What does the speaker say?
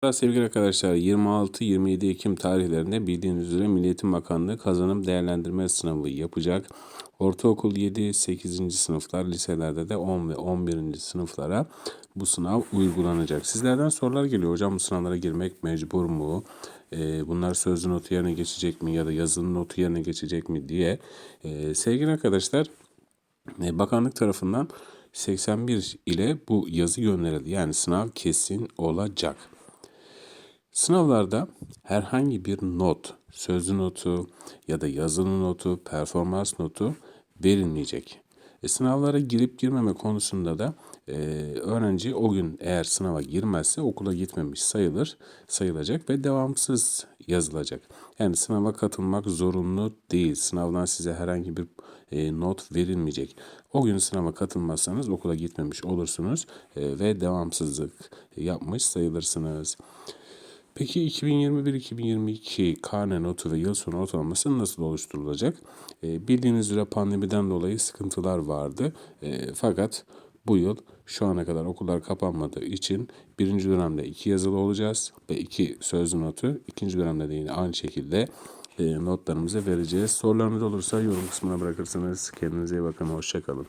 Sevgili arkadaşlar 26-27 Ekim tarihlerinde bildiğiniz üzere Milli Eğitim Bakanlığı kazanım değerlendirme sınavı yapacak. Ortaokul 7-8. sınıflar, liselerde de 10 ve 11. sınıflara bu sınav uygulanacak. Sizlerden sorular geliyor. Hocam bu sınavlara girmek mecbur mu? Ee, bunlar sözlü notu yerine geçecek mi ya da yazılı notu yerine geçecek mi diye. Ee, sevgili arkadaşlar e, bakanlık tarafından 81 ile bu yazı gönderildi. Yani sınav kesin olacak. Sınavlarda herhangi bir not, sözlü notu ya da yazılı notu, performans notu verilmeyecek. E, sınavlara girip girmeme konusunda da e, öğrenci o gün eğer sınava girmezse okula gitmemiş sayılır, sayılacak ve devamsız yazılacak. Yani sınava katılmak zorunlu değil. Sınavdan size herhangi bir e, not verilmeyecek. O gün sınava katılmazsanız okula gitmemiş olursunuz e, ve devamsızlık yapmış sayılırsınız. Peki 2021-2022 karne notu ve yıl sonu ortalaması nasıl oluşturulacak? E, bildiğiniz üzere pandemiden dolayı sıkıntılar vardı. E, fakat bu yıl şu ana kadar okullar kapanmadığı için birinci dönemde iki yazılı olacağız ve iki sözlü notu. ikinci dönemde de yine aynı şekilde e, notlarımızı vereceğiz. Sorularınız olursa yorum kısmına bırakırsınız. Kendinize iyi bakın. Hoşçakalın.